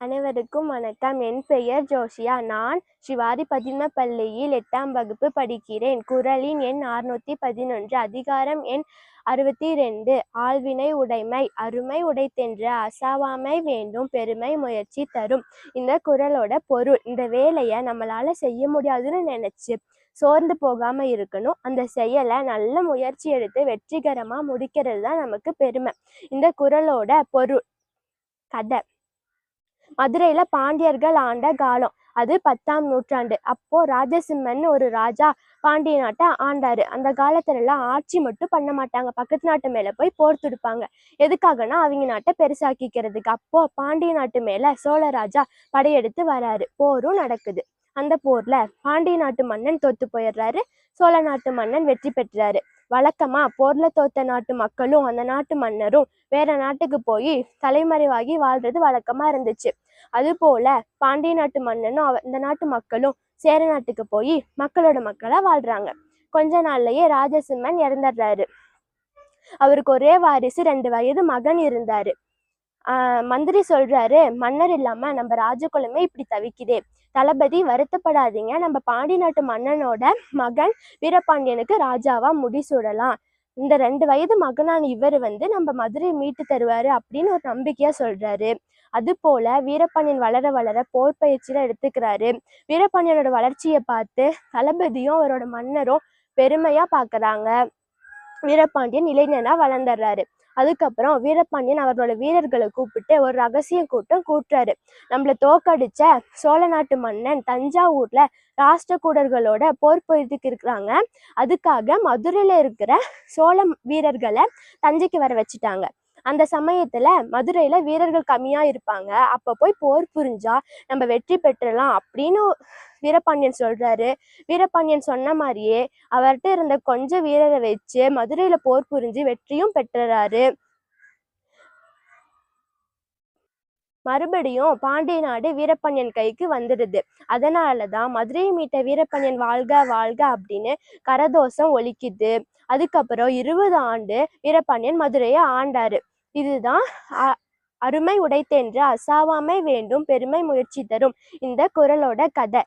அனைவருக்கும் வணக்கம். என் பெயர் ஜோஷியா நான் ஸ்ரீவாரி பதிமப்பள்ளியில் எட்டாம் வகுப்பு படிக்கிறேன். குறளின் எண் அறுநூத்தி பதினொன்று. அதிகாரம் எண் அறுபத்தி ரெண்டு ஆழ்வினை உடைமை அருமை உடைத்தென்ற அசாவாமை வேண்டும். பெருமை முயற்சி தரும். இந்த குறளோட பொருள் இந்த வேலையை நம்மளால செய்ய முடியாதுன்னு நினைச்சு சோர்ந்து போகாம இருக்கணும். அந்த செயலை நல்ல முயற்சி எடுத்து வெற்றிகரமா முடிக்கிறது தான் நமக்கு பெருமை. இந்த குறளோட பொருள் கதை. மதுரையில பாண்டியர்கள் ஆண்ட காலம். அது பத்தாம் நூற்றாண்டு. அப்போ ராஜசிம்மன் ஒரு ராஜா பாண்டிய நாட்டை ஆண்டாரு. அந்த காலத்துல எல்லாம் ஆட்சி மட்டும் பண்ண மாட்டாங்க. பக்கத்து நாட்டு மேல போய் போர் துடுப்பாங்க. எதுக்காகனா அவங்க நாட்டை பெருசாக்கிக்கிறதுக்கு. அப்போ பாண்டிய நாட்டு மேல சோழ ராஜா படையெடுத்து வராரு. போரும் நடக்குது. அந்த போர்ல பாண்டிய நாட்டு மன்னன் தோத்து போயிடுறாரு. சோழ நாட்டு மன்னன் வெற்றி பெற்றாரு. வழக்கமா போர்ல தோத்த நாட்டு மக்களும் அந்த நாட்டு மன்னரும் வேற நாட்டுக்கு போய் தலைமறைவாகி வாழ்றது வழக்கமா இருந்துச்சு. அது போல பாண்டிய நாட்டு மன்னனும் அவ- இந்த நாட்டு மக்களும் சேர நாட்டுக்கு போய் மக்களோட மக்களா வாழ்றாங்க. கொஞ்ச நாள்லயே ராஜசிம்மன் இறந்துடுறாரு. அவருக்கு ஒரே வாரிசு ரெண்டு வயது மகன் இருந்தாரு. மந்திரி சொல்றாரு மன்னர் இல்லாம நம்ம ராஜகுலமே இப்படி தவிக்குதே. தளபதி வருத்தப்படாதீங்க. நம்ம பாண்டி நாட்டு மன்னனோட மகன் வீரபாண்டியனுக்கு ராஜாவா முடிசூடலாம் இந்த ரெண்டு வயது மகனான இவர் வந்து நம்ம மதுரை மீட்டு தருவாரு அப்படின்னு ஒரு நம்பிக்கையா சொல்றாரு. அது போல வீரபாண்டியன் வளர வளர போர் பயிற்சியில எடுத்துக்கிறாரு. வீரபாண்டியனோட வளர்ச்சியை பார்த்து தளபதியும் அவரோட மன்னரும் பெருமையா பாக்குறாங்க. வீரபாண்டியன் இளைஞனா வளர்ந்துடுறாரு அதுக்கப்புறம் வீரபாண்டியன் அவரோட வீரர்களை கூப்பிட்டு ஒரு ரகசிய கூட்டம் கூட்டுறாரு. நம்மள தோக்கடிச்ச சோழ நாட்டு மன்னன் தஞ்சாவூர்ல ராஷ்டிரகூடர்களோட போர் போயிட்டு இருக்கிறாங்க. அதுக்காக மதுரையில இருக்கிற சோழ வீரர்களை தஞ்சைக்கு வர வச்சுட்டாங்க. அந்த சமயத்துல மதுரையில வீரர்கள் கம்மியா இருப்பாங்க. அப்ப போய் போர் புரிஞ்சா நம்ம வெற்றி பெற்றலாம் அப்படின்னு வீரபாண்டியன் சொல்றாரு. வீரபாண்டியன் சொன்ன மாதிரியே அவர்கிட்ட இருந்த கொஞ்ச வீரரை வச்சு மதுரையில போர் புரிஞ்சு வெற்றியும் பெற்றுறாரு. மறுபடியும் பாண்டிய நாடு வீரபாண்டியன் கைக்கு வந்துடுது. அதனாலதான் மதுரையை மீட்ட வீரபாண்டியன் வாழ்க வாழ்க அப்படின்னு கரதோஷம் ஒலிக்குது. அதுக்கப்புறம் இருபது ஆண்டு வீரபாண்டியன் மதுரையை ஆண்டாரு. இதுதான் அ- அருமை உடைத்தென்று அசாவாமை வேண்டும் பெருமை முயற்சி தரும். இந்த குரலோட கதை.